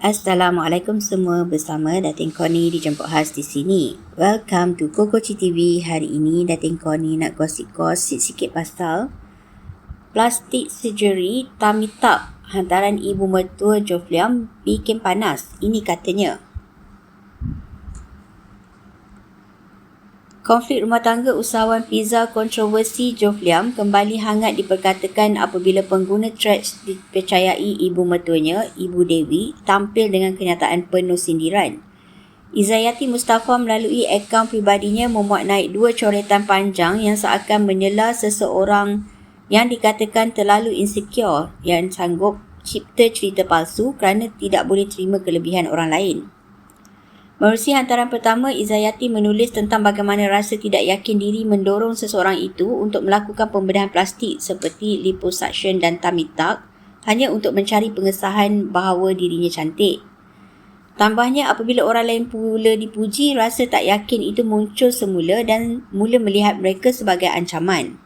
Assalamualaikum semua bersama Datin Koni dijemput khas di sini. Welcome to Kokoci TV. Hari ini Datin Koni nak gosip-gosip sikit pasal plastik surgery tummy tuck hantaran ibu mertua Jofliam bikin panas. Ini katanya. Konflik rumah tangga usahawan pizza kontroversi Jofliam kembali hangat diperkatakan apabila pengguna threads dipercayai ibu mertuanya, Ibu Dewi, tampil dengan kenyataan penuh sindiran. Izayati Mustafa melalui akaun pribadinya memuat naik dua coretan panjang yang seakan menyela seseorang yang dikatakan terlalu insecure yang sanggup cipta cerita palsu kerana tidak boleh terima kelebihan orang lain. Melalui hantaran pertama, Izayati menulis tentang bagaimana rasa tidak yakin diri mendorong seseorang itu untuk melakukan pembedahan plastik seperti liposuction dan tummy tuck hanya untuk mencari pengesahan bahawa dirinya cantik. Tambahnya, apabila orang lain pula dipuji, rasa tak yakin itu muncul semula dan mula melihat mereka sebagai ancaman.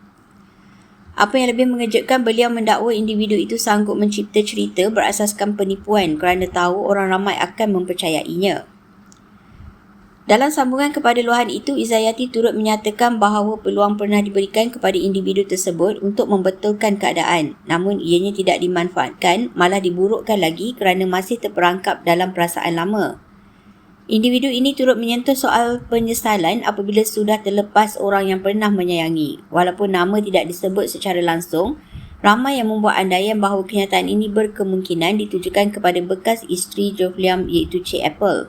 Apa yang lebih mengejutkan, beliau mendakwa individu itu sanggup mencipta cerita berasaskan penipuan kerana tahu orang ramai akan mempercayainya. Dalam sambungan kepada luahan itu, Izayati turut menyatakan bahawa peluang pernah diberikan kepada individu tersebut untuk membetulkan keadaan. Namun ianya tidak dimanfaatkan, malah diburukkan lagi kerana masih terperangkap dalam perasaan lama. Individu ini turut menyentuh soal penyesalan apabila sudah terlepas orang yang pernah menyayangi. Walaupun nama tidak disebut secara langsung, ramai yang membuat andaian bahawa kenyataan ini berkemungkinan ditujukan kepada bekas isteri Jofliam iaitu Cik Apple.